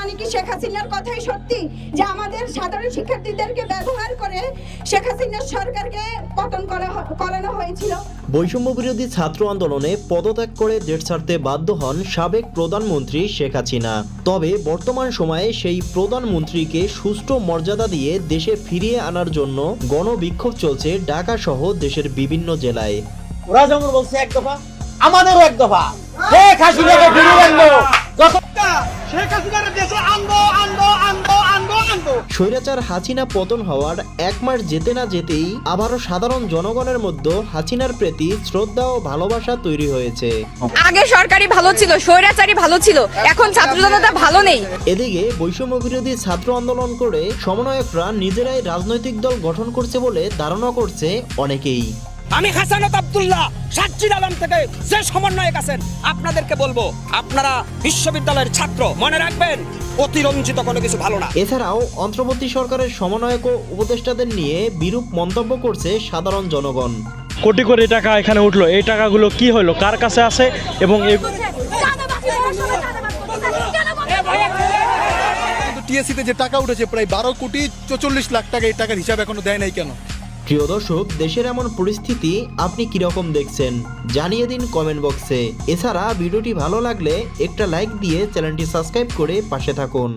মানে কি শেখ হাসিনার কথাই সত্যি? যে আমাদের সাধারণ শিক্ষার্থীদেরকে ব্যবহার করে শেখ হাসিনার সরকারকে পতন করা করানো হয়েছিল। বৈষম্য বিরোধী ছাত্র আন্দোলনে পদত্যাগ করে দেশ ছাড়তে বাধ্য হন সাবেক প্রধানমন্ত্রী শেখ হাসিনা। তবে বর্তমান সময়ে সেই প্রধানমন্ত্রীকে সুষ্ঠু মর্যাদা দিয়ে দেশে ফিরিয়ে আনার জন্য গণবিক্ষোভ চলছে ঢাকা সহ দেশের বিভিন্ন জেলায়। ওরা যেমন বলছে এক দফা আমাদেরও এক দফা। শেখ হাসিনাকে ফিরিয়ে আনব। স্বৈরাচার হাসিনা পতন হওয়ার এক মাস যেতে না যেতেই আবারও সাধারণ জনগণের মধ্যে হাসিনার প্রতি শ্রদ্ধা ও ভালোবাসা তৈরি হয়েছে। আগে সরকারি ভালো ছিল স্বৈরাচারী ভালো ছিল এখন ছাত্র জনতা ভালো নেই। এদিকে বৈষম্য বিরোধী ছাত্র আন্দোলন করে সমন্বয়করা নিজেরাই রাজনৈতিক দল গঠন করছে বলে ধারণা করছে অনেকেই। আমি হাসানত আব্দুল্লাহ থেকে যে সমন্বয়ক আছেন আপনাদেরকে বলব আপনারা বিশ্ববিদ্যালয়ের ছাত্র মনে রাখবেন অতিরঞ্জিত কোনো কিছু ভালো না। এছাড়াও অন্তর্বর্তী সরকারের সমন্বয়ক ও উপদেষ্টাদের নিয়ে বিরূপ মন্তব্য করছে সাধারণ জনগণ। কোটি কোটি টাকা এখানে উঠল। এই টাকাগুলো কি হলো? কার কাছে আছে? এবং টিএসসিতে যে টাকা উঠেছে প্রায় বারো কোটি চৌচল্লিশ লাখ টাকা এই টাকার হিসাব এখনও দেয় নাই কেন? প্রিয় দর্শক, দেশের এমন পরিস্থিতি আপনি কীরকম দেখছেন, জানিয়ে দিন কমেন্ট বক্সে এছাড়া ভিডিওটি ভালো লাগলে একটা লাইক দিয়ে চ্যানেলটি সাবস্ক্রাইব করে পাশে থাকুন।